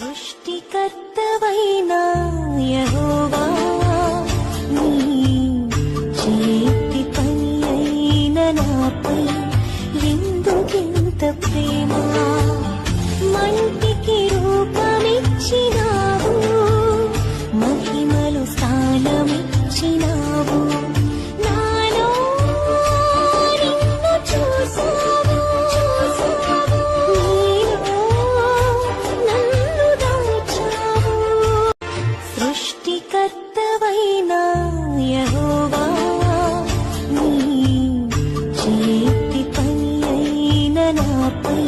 సృష్టికర్తవైన యహోవా నీ చేతి పని ఎందుకింత ప్రియ కర్తవైన యహోవా నీ చేతి పై అయిన నాపై